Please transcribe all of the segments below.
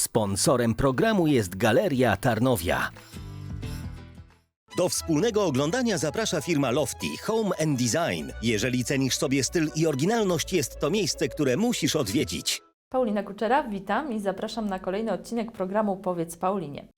Sponsorem programu jest Galeria Tarnowia. Do wspólnego oglądania zaprasza firma Lofty Home and Design. Jeżeli cenisz sobie styl i oryginalność, jest to miejsce, które musisz odwiedzić. Paulina Kuczera, witam i zapraszam na kolejny odcinek programu Powiedz Paulinie.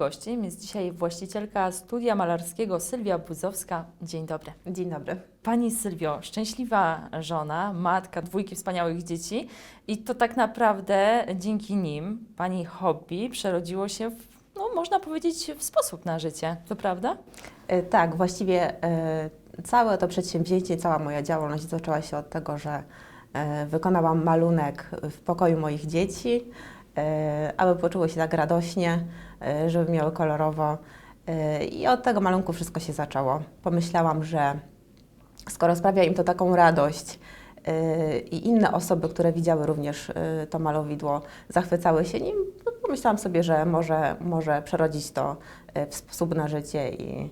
Gościem jest dzisiaj właścicielka studia malarskiego Sylwia Buzowska. Dzień dobry. Dzień dobry. Pani Sylwio, szczęśliwa żona, matka dwójki wspaniałych dzieci i to tak naprawdę dzięki nim Pani hobby przerodziło się, w, no można powiedzieć, w sposób na życie. To prawda? E, Tak, właściwie e, całe to przedsięwzięcie, cała moja działalność zaczęła się od tego, że e, wykonałam malunek w pokoju moich dzieci, aby poczuły się tak radośnie, e, żeby miały kolorowo. E, I od tego malunku wszystko się zaczęło. Pomyślałam, że skoro sprawia im to taką radość e, i inne osoby, które widziały również e, to malowidło, zachwycały się nim, pomyślałam sobie, że może, może przerodzić to e, w sposób na życie i, e,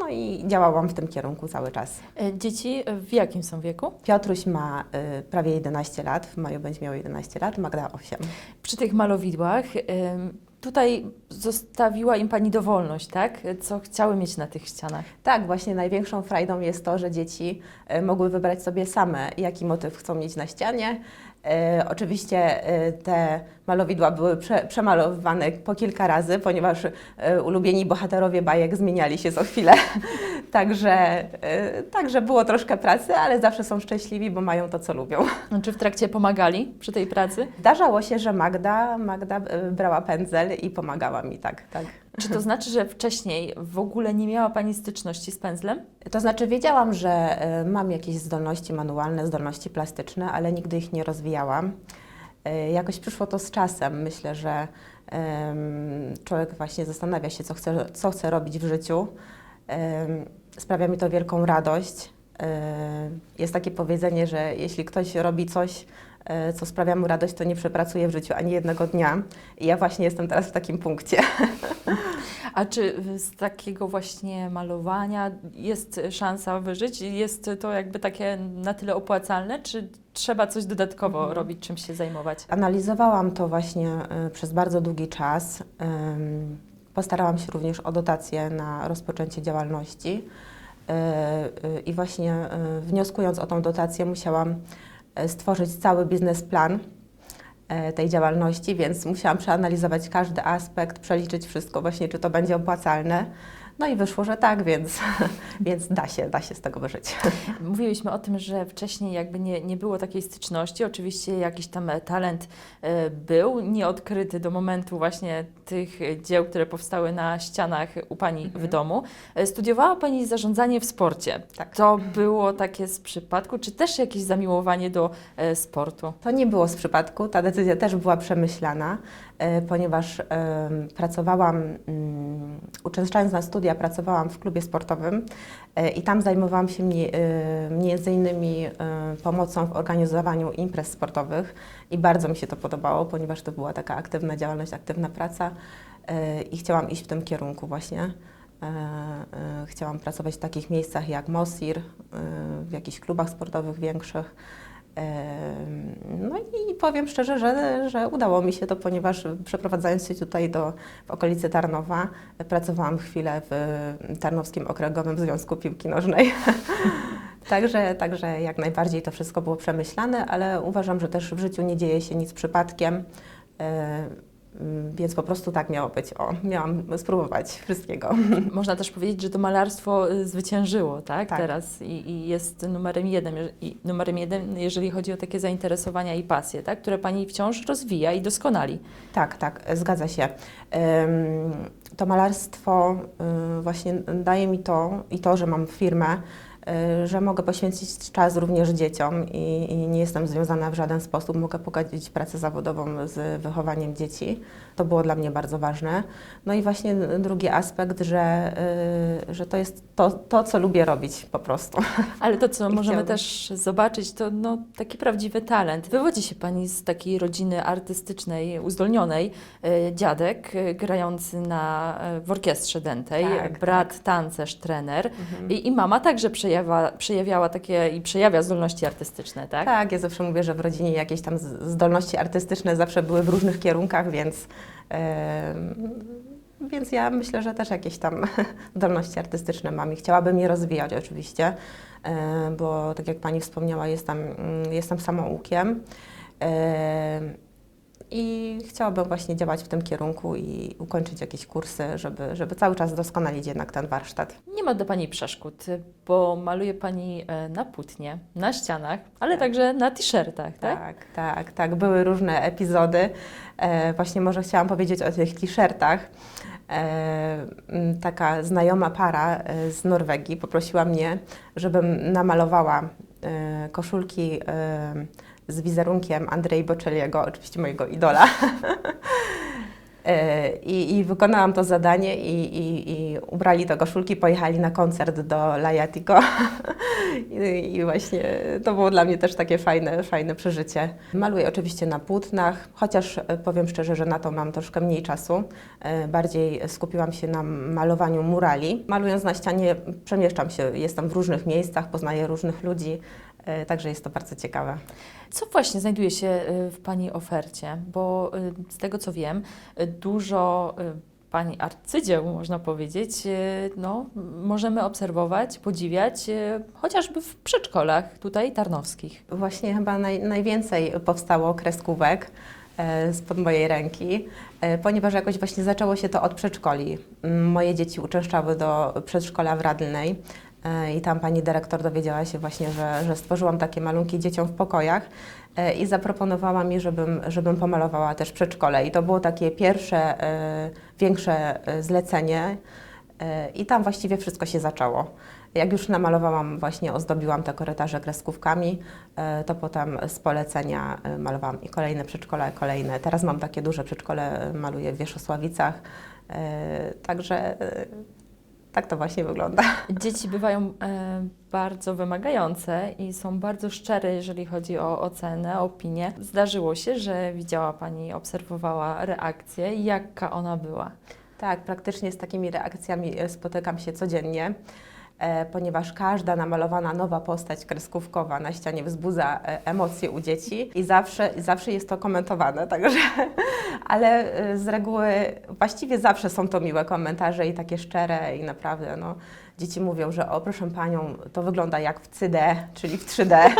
no i działałam w tym kierunku cały czas. E, Dzieci w jakim są wieku? Piotruś ma e, prawie 11 lat, w maju będzie miał 11 lat, Magda 8. Przy tych malowidłach tutaj zostawiła im Pani dowolność, tak? Co chciały mieć na tych ścianach. Tak, właśnie największą frajdą jest to, że dzieci e, mogły wybrać sobie same, jaki motyw chcą mieć na ścianie. E, oczywiście e, te malowidła były prze, przemalowywane po kilka razy, ponieważ e, ulubieni bohaterowie bajek zmieniali się co chwilę. także, e, także było troszkę pracy, ale zawsze są szczęśliwi, bo mają to, co lubią. Czy w trakcie pomagali przy tej pracy? Zdarzało się, że Magda, Magda brała pędzel i pomagała mi, tak, tak. Czy to znaczy, że wcześniej w ogóle nie miała Pani styczności z pędzlem? To znaczy wiedziałam, że e, mam jakieś zdolności manualne, zdolności plastyczne, ale nigdy ich nie rozwijałam. E, Jakoś przyszło to z czasem. Myślę, że człowiek właśnie zastanawia się, co chce, co chce robić w życiu. Sprawia mi to wielką radość. E, Jest takie powiedzenie, że jeśli ktoś robi coś, co sprawia mu radość, to nie przepracuje w życiu ani jednego dnia. I ja właśnie jestem teraz w takim punkcie. A czy z takiego właśnie malowania jest szansa wyżyć? Jest to jakby takie na tyle opłacalne, czy trzeba coś dodatkowo Mhm. robić, czym się zajmować? Analizowałam to właśnie y, przez bardzo długi czas. Postarałam się również o dotację na rozpoczęcie działalności y, i właśnie wnioskując o tą dotację musiałam stworzyć cały biznesplan y, tej działalności, więc musiałam przeanalizować każdy aspekt, przeliczyć wszystko właśnie, czy to będzie opłacalne. No i wyszło, że tak, więc, więc da się, da się z tego wyżyć. Mówiliśmy o tym, że wcześniej jakby nie, nie było takiej styczności. Oczywiście jakiś tam e, talent e, był, nieodkryty do momentu właśnie tych dzieł, które powstały na ścianach u Pani w domu. E, Studiowała Pani zarządzanie w sporcie. Tak. To było takie z przypadku, czy też jakieś zamiłowanie do sportu? To nie było z przypadku, ta decyzja też była przemyślana, ponieważ em, pracowałam, mm, uczęszczając na studia, pracowałam w klubie sportowym e, i tam zajmowałam się e, między innymi e, pomocą w organizowaniu imprez sportowych i bardzo mi się to podobało, ponieważ to była taka aktywna działalność, aktywna praca e, i chciałam iść w tym kierunku właśnie. E, e, Chciałam pracować w takich miejscach jak Mosir, e, w jakichś klubach sportowych większych. No i powiem szczerze, że, że udało mi się to, ponieważ przeprowadzając się tutaj do w okolicy Tarnowa, pracowałam chwilę w Tarnowskim Okręgowym Związku Piłki Nożnej. także, także jak najbardziej to wszystko było przemyślane, ale uważam, że też w życiu nie dzieje się nic przypadkiem. Mm, Więc po prostu tak miało być. O, miałam spróbować wszystkiego. Można też powiedzieć, że to malarstwo y, zwyciężyło, tak? Tak. Teraz i, i jest numerem jeden, i numerem jeden, jeżeli chodzi o takie zainteresowania i pasje, tak? Które Pani wciąż rozwija i doskonali. Tak, tak, zgadza się. To malarstwo y, właśnie daje mi to i to, że mam firmę, y, że mogę poświęcić czas również dzieciom i, i nie jestem związana w żaden sposób. Mogę pogodzić pracę zawodową z wychowaniem dzieci. To było dla mnie bardzo ważne. No i właśnie drugi aspekt, że, y, że to jest to, to, co lubię robić po prostu. Ale to, co I możemy chciałabym. też zobaczyć, to no, taki prawdziwy talent. Wywodzi się Pani z takiej rodziny artystycznej, uzdolnionej. E, Dziadek grający na, w orkiestrze dętej, Tak, brat tancerz, trener I, i mama także przejawa, przejawiała takie i przejawia zdolności artystyczne, tak? Tak, ja zawsze mówię, że w rodzinie jakieś tam zdolności artystyczne zawsze były w różnych kierunkach, więc, więc ja myślę, że też jakieś tam zdolności artystyczne mam i chciałabym je rozwijać oczywiście, bo tak jak Pani wspomniała, jestem, mm, jestem samoukiem. I chciałabym właśnie działać w tym kierunku i ukończyć jakieś kursy, żeby, żeby cały czas doskonalić jednak ten warsztat. Nie ma do Pani przeszkód, bo maluje Pani e, na płótnie, na ścianach, ale także na t-shirtach, tak? Tak, tak, tak. Były różne epizody. E, właśnie może chciałam powiedzieć o tych t-shirtach. E, taka znajoma para e, z Norwegii poprosiła mnie, żebym namalowała e, koszulki e, z wizerunkiem Andrei Bocelliego, oczywiście mojego idola. E, I, I wykonałam to zadanie i, i, i ubrali te koszulki, pojechali na koncert do Lajatiko. I, I właśnie to było dla mnie też takie fajne, fajne przeżycie. Maluję oczywiście na płótnach, chociaż e, powiem szczerze, że na to mam troszkę mniej czasu. E, Bardziej skupiłam się na malowaniu murali. Malując na ścianie przemieszczam się, jestem w różnych miejscach, poznaję różnych ludzi, także jest to bardzo ciekawe. Co właśnie znajduje się y, w Pani ofercie? Bo y, z tego co wiem, dużo Pani arcydzieł, można powiedzieć, no, możemy obserwować, podziwiać, chociażby w przedszkolach tutaj tarnowskich. Właśnie chyba naj, najwięcej powstało kreskówek e, spod mojej ręki, e, ponieważ jakoś właśnie zaczęło się to od przedszkoli. Moje dzieci uczęszczały do przedszkola w Radlnej e, i tam pani dyrektor dowiedziała się właśnie, że, że stworzyłam takie malunki dzieciom w pokojach e, i zaproponowała mi, żebym, żebym pomalowała też przedszkole. I to było takie pierwsze, e, większe e, zlecenie e, i tam właściwie wszystko się zaczęło. Jak już namalowałam, właśnie ozdobiłam te korytarze kreskówkami, e, to potem z polecenia e, malowałam i kolejne przedszkola, kolejne. Teraz mam takie duże przedszkole, e, maluję w Wierzchosławicach, e, także e, tak to właśnie wygląda. Dzieci bywają e, bardzo wymagające i są bardzo szczere, jeżeli chodzi o ocenę, opinię. Zdarzyło się, że widziała Pani, obserwowała reakcję. Jaka ona była? Tak, praktycznie z takimi reakcjami e, spotykam się codziennie, ponieważ każda namalowana nowa postać kreskówkowa na ścianie wzbudza e, emocje u dzieci i zawsze, zawsze jest to komentowane, także, ale e, z reguły właściwie zawsze są to miłe komentarze i takie szczere i naprawdę, no, dzieci mówią, że o proszę Panią, to wygląda jak w 3D, czyli w 3D.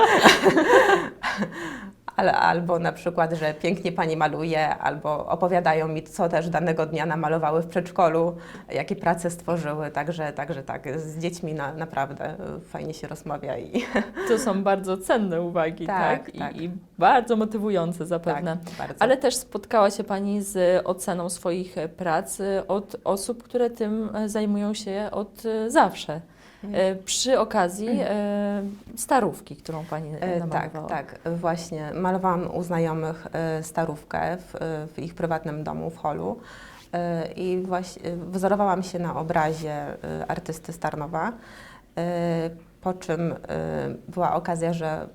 Ale, albo na przykład, że pięknie pani maluje, albo opowiadają mi, co też danego dnia namalowały w przedszkolu, jakie prace stworzyły. Także, także tak, z dziećmi na, naprawdę fajnie się rozmawia i To są bardzo cenne uwagi, tak? Tak, tak. I, I bardzo motywujące zapewne. tak, bardzo. Ale też spotkała się Pani z oceną swoich prac od osób, które tym zajmują się od zawsze. E, Przy okazji e, starówki, którą Pani e, Tak, namalowała. tak, właśnie. Malowałam u znajomych starówkę w, w ich prywatnym domu w holu i właśnie wzorowałam się na obrazie artysty Starnowa, po czym była okazja, że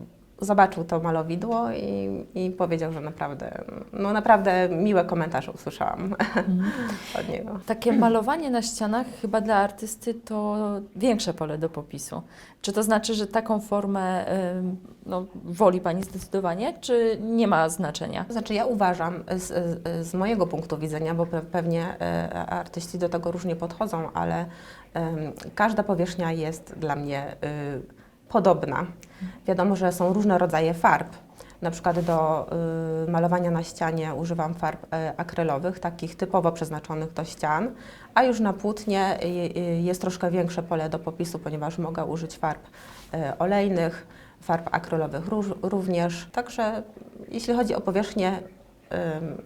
zobaczył to malowidło i, i powiedział, że naprawdę, no naprawdę miłe komentarze usłyszałam Mhm. od niego. Takie malowanie na ścianach chyba dla artysty to większe pole do popisu. Czy to znaczy, że taką formę no, woli Pani zdecydowanie, czy nie ma znaczenia? Znaczy, ja uważam z, z, mojego punktu widzenia, bo pe- pewnie e, artyści do tego różnie podchodzą, ale każda powierzchnia jest dla mnie y, podobna. Wiadomo, że są różne rodzaje farb. Na przykład do y, malowania na ścianie używam farb e, akrylowych, takich typowo przeznaczonych do ścian, a już na płótnie y, y, jest troszkę większe pole do popisu, ponieważ mogę użyć farb e, olejnych, farb akrylowych również. Także jeśli chodzi o powierzchnię, ym,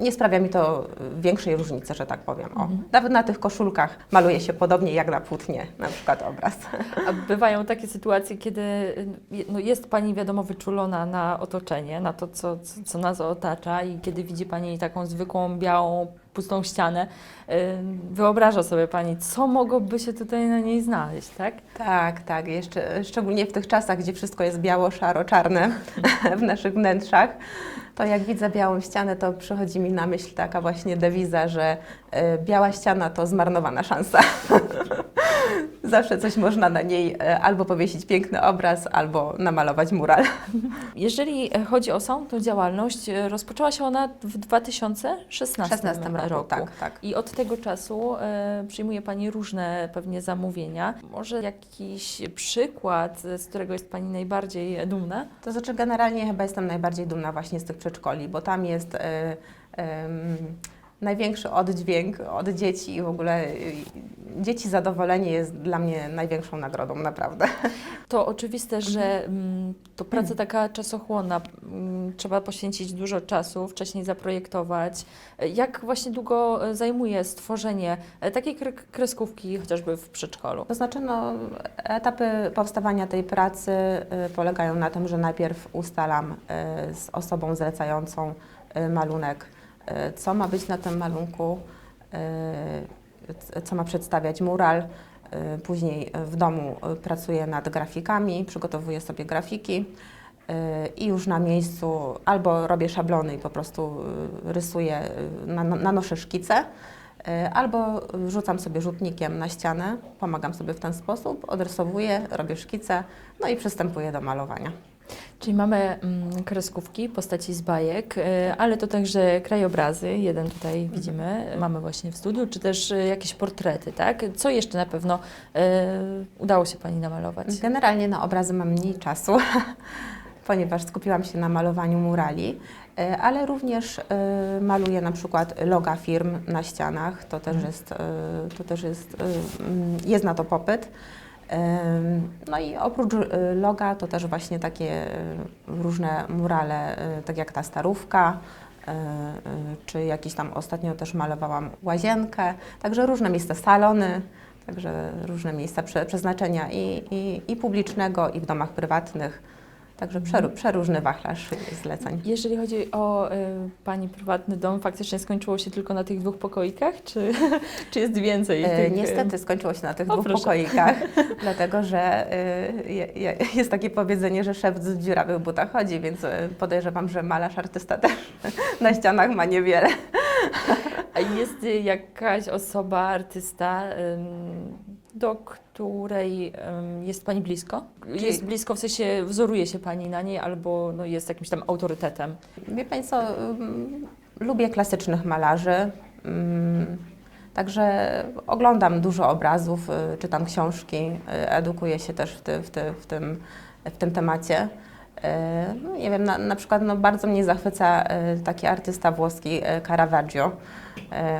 nie sprawia mi to y, większej różnicy, że tak powiem. O, Mhm. Nawet na tych koszulkach maluje się podobnie jak na płótnie, na przykład obraz. A bywają takie sytuacje, kiedy y, no jest Pani, wiadomo, wyczulona na otoczenie, na to, co, co, co nas otacza i kiedy widzi Pani taką zwykłą, białą, pustą ścianę, wyobraża sobie Pani, co mogłoby się tutaj na niej znaleźć, tak? Tak, tak. Jeszcze szczególnie w tych czasach, gdzie wszystko jest biało, szaro, czarne w naszych wnętrzach, to jak widzę białą ścianę, to przychodzi mi na myśl taka właśnie dewiza, że y, biała ściana to zmarnowana szansa. Zawsze coś można na niej y, albo powiesić piękny obraz, albo namalować mural. Jeżeli e, chodzi o samą tą działalność, e, rozpoczęła się ona w 2016 16 roku, roku. tak, tak. I od tego czasu e, przyjmuje Pani różne pewnie zamówienia. Może jakiś przykład, e, z którego jest Pani najbardziej dumna? To znaczy generalnie chyba jestem najbardziej dumna właśnie z tych przedszkoli, bo tam jest największy oddźwięk od dzieci i w ogóle y, dzieci zadowolenie jest dla mnie największą nagrodą, naprawdę. To oczywiste, że mm, to praca taka czasochłonna. Mm, trzeba poświęcić dużo czasu, wcześniej zaprojektować. Jak właśnie długo e, zajmuje stworzenie e, takiej kre- kreskówki chociażby w przedszkolu? To znaczy, no, etapy powstawania tej pracy y, polegają na tym, że najpierw ustalam y, z osobą zlecającą y, malunek, co ma być na tym malunku, c- co ma przedstawiać mural. Y, Później w domu pracuję nad grafikami, przygotowuję sobie grafiki i już na miejscu albo robię szablony i po prostu rysuję, na- nanoszę szkice, albo rzucam sobie rzutnikiem na ścianę, pomagam sobie w ten sposób, odrysowuję, robię szkice, no i przystępuję do malowania. Czyli mamy mm, kreskówki, postaci z bajek, e, ale to także krajobrazy, jeden tutaj widzimy, mamy właśnie w studiu, czy też e, jakieś portrety, tak? Co jeszcze na pewno e, udało się Pani namalować? Generalnie na obrazy mam mniej czasu, ponieważ skupiłam się na malowaniu murali, ale również maluję na przykład loga firm na ścianach. To też jest, y, to też jest, mm, jest na to popyt. No i oprócz y, loga to też właśnie takie y, różne murale, y, tak jak ta starówka, czy jakiś tam ostatnio też malowałam łazienkę, także różne miejsca, salony, także różne miejsca prze, przeznaczenia i, i, i publicznego, i w domach prywatnych. Także przeru, przeróżny wachlarz zleceń. Jeżeli chodzi o e, Pani prywatny dom, faktycznie skończyło się tylko na tych dwóch pokoikach, czy, czy jest więcej? E, tych, e, niestety skończyło się na tych O, dwóch proszę. pokoikach, dlatego że je, jest takie powiedzenie, że szef z dziurawych butach chodzi, więc e, podejrzewam, że malarz artysta też na ścianach ma niewiele. A jest y, jakaś osoba, artysta, ym, do której jest Pani blisko? Jest blisko, w sensie wzoruje się Pani na niej albo no, jest jakimś tam autorytetem? Wie Pani co, lubię klasycznych malarzy, także oglądam dużo obrazów, y, czytam książki, y, edukuję się też w, ty, w, ty, w, tym, w tym temacie. Y, No, nie wiem, na, na przykład no, bardzo mnie zachwyca y, taki artysta włoski y, Caravaggio.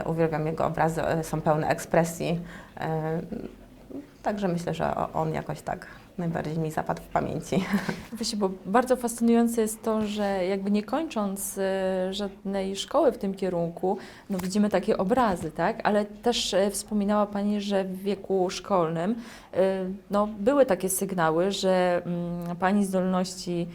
Y, Uwielbiam jego obrazy, y, są pełne ekspresji. Y, Także myślę, że on jakoś tak najbardziej mi zapadł w pamięci. Właśnie, bo bardzo fascynujące jest to, że jakby nie kończąc e, żadnej szkoły w tym kierunku, no widzimy takie obrazy, tak? Ale też e, wspominała Pani, że w wieku szkolnym e, no, były takie sygnały, że mm, Pani zdolności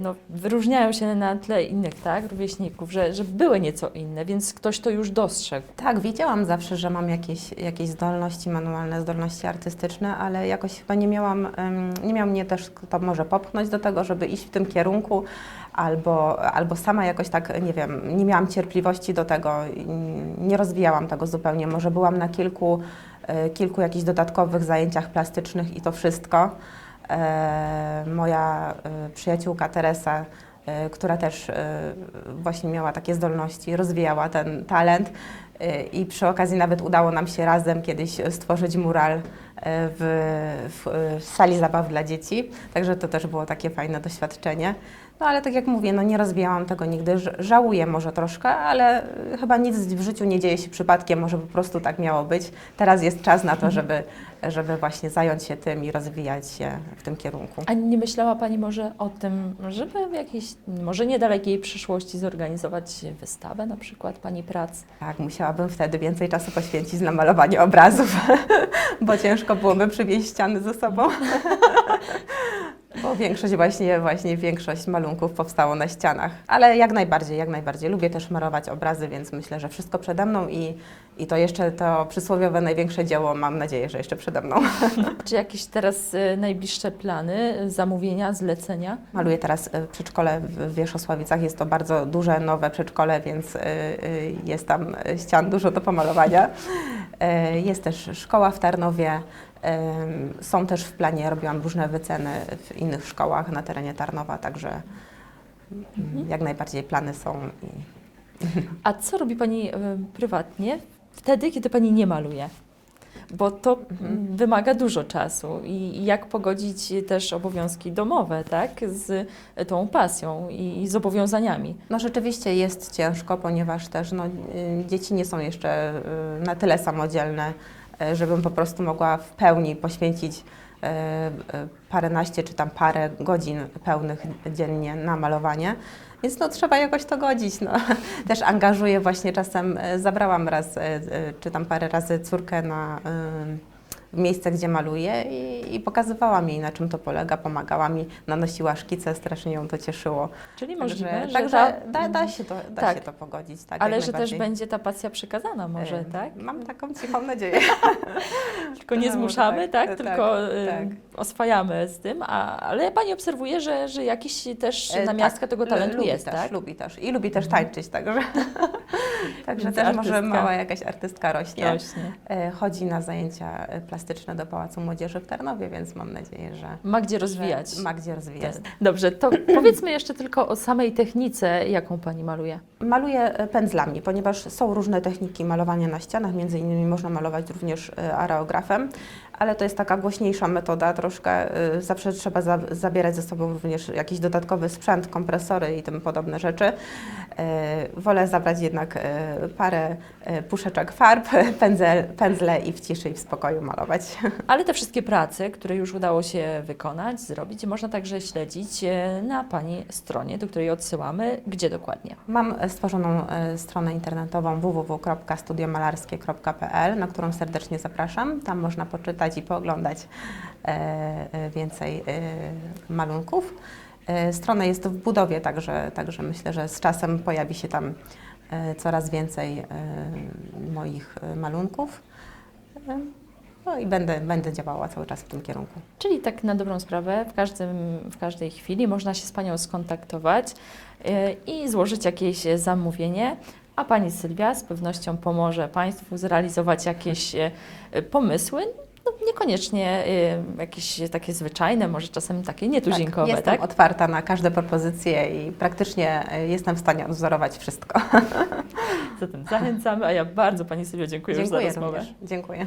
no, wyróżniają się na tle innych, tak? Rówieśników, że, że były nieco inne, więc ktoś to już dostrzegł. Tak, wiedziałam zawsze, że mam jakieś, jakieś zdolności manualne, zdolności artystyczne, ale jakoś chyba nie miałam, nie miał mnie też kto może popchnąć do tego, żeby iść w tym kierunku, albo, albo sama jakoś tak, nie wiem, nie miałam cierpliwości do tego, nie rozwijałam tego zupełnie. Może byłam na kilku, e, kilku jakichś dodatkowych zajęciach plastycznych i to wszystko. E, moja e, przyjaciółka Teresa, e, która też właśnie miała takie zdolności, rozwijała ten talent i przy okazji nawet udało nam się razem kiedyś stworzyć mural w, w, w sali zabaw dla dzieci, także to też było takie fajne doświadczenie. No ale tak jak mówię, no nie rozwijałam tego nigdy. Żałuję może troszkę, ale y, chyba nic w życiu nie dzieje się przypadkiem, może po prostu tak miało być. Teraz jest czas na to, żeby, żeby właśnie zająć się tym i rozwijać się w tym kierunku. A nie myślała Pani może o tym, żeby w jakiejś, może niedalekiej przyszłości zorganizować wystawę na przykład Pani prac? Tak, musiałabym wtedy więcej czasu poświęcić na malowanie obrazów, bo ciężko byłoby przywieźć ściany ze sobą. Bo większość właśnie, właśnie większość malunków powstało na ścianach. Ale jak najbardziej, jak najbardziej. Lubię też malować obrazy, więc myślę, że wszystko przede mną i, i to jeszcze to przysłowiowe największe dzieło mam nadzieję, że jeszcze przede mną. Czy jakieś teraz y, najbliższe plany, y, zamówienia, zlecenia? Maluję teraz y, przedszkole w Wierzchosławicach. Jest to bardzo duże, nowe przedszkole, więc y, y, jest tam ścian dużo do pomalowania. Y, Jest też szkoła w Tarnowie. Są też w planie, robiłam różne wyceny w innych szkołach na terenie Tarnowa, także mm, jak najbardziej plany są. I A co robi Pani prywatnie wtedy, kiedy Pani nie maluje? Bo to mm, wymaga dużo czasu i jak pogodzić też obowiązki domowe, tak, z tą pasją i, zobowiązaniami. No rzeczywiście jest ciężko, ponieważ też no, y, dzieci nie są jeszcze y, na tyle samodzielne, żebym po prostu mogła w pełni poświęcić y, y, paręnaście czy tam parę godzin pełnych dziennie na malowanie. Więc no, trzeba jakoś to godzić. No. Też angażuję właśnie czasem, zabrałam raz czy tam parę razy córkę na miejsce, gdzie maluję i, i pokazywałam jej, na czym to polega, pomagała mi, nanosiła szkice, strasznie ją to cieszyło. Czyli możliwe, Także, że także ta- da, da, się to, da Tak. się to pogodzić. Tak, ale że też będzie ta pasja przekazana może, E, tak? Mam taką cichą nadzieję. Tylko nie zmuszamy, tak? tak, Tylko y, tak. Oswajamy z tym, a, ale Pani obserwuje, że, że jakiś też E, namiastka tak, tego talentu lubi jest, też, tak? Lubi też i lubi też tańczyć, także, także Więc też może artystka. mała jakaś artystka rośnie. Rośnie. E, Chodzi na zajęcia e, plastyczne do Pałacu Młodzieży w Tarnowie, więc mam nadzieję, że, Ma gdzie rozwijać. ma gdzie rozwijać. Dobrze, to powiedzmy jeszcze tylko o samej technice, jaką Pani maluje. Maluję pędzlami, ponieważ są różne techniki malowania na ścianach, między innymi można malować również areografem, ale to jest taka głośniejsza metoda troszkę. e, Zawsze trzeba za, zabierać ze sobą również jakiś dodatkowy sprzęt, kompresory i tym podobne rzeczy. E, Wolę zabrać jednak e, parę puszeczek farb, pędzel, pędzle i w ciszy i w spokoju malować. Ale te wszystkie prace, które już udało się wykonać, zrobić, można także śledzić na Pani stronie, do której odsyłamy. Gdzie dokładnie? Mam stworzoną stronę internetową www.studiomalarskie.pl, na którą serdecznie zapraszam. Tam można poczytać i pooglądać e, e, więcej e, malunków. Strona jest w budowie, także, także myślę, że z czasem pojawi się tam coraz więcej moich malunków. No i będę, będę działała cały czas w tym kierunku. Czyli tak na dobrą sprawę, w, każdym, w każdej chwili można się z Panią skontaktować i złożyć jakieś zamówienie, a Pani Sylwia z pewnością pomoże Państwu zrealizować jakieś pomysły, no niekoniecznie e, jakieś takie zwyczajne, może czasem takie nietuzinkowe, tak, tak? jestem otwarta na każde propozycje i praktycznie e, jestem w stanie odwzorować wszystko. Zatem zachęcamy, a ja bardzo Pani Sylwio dziękuję, już za Dziękuję rozmowę. również. Dziękuję.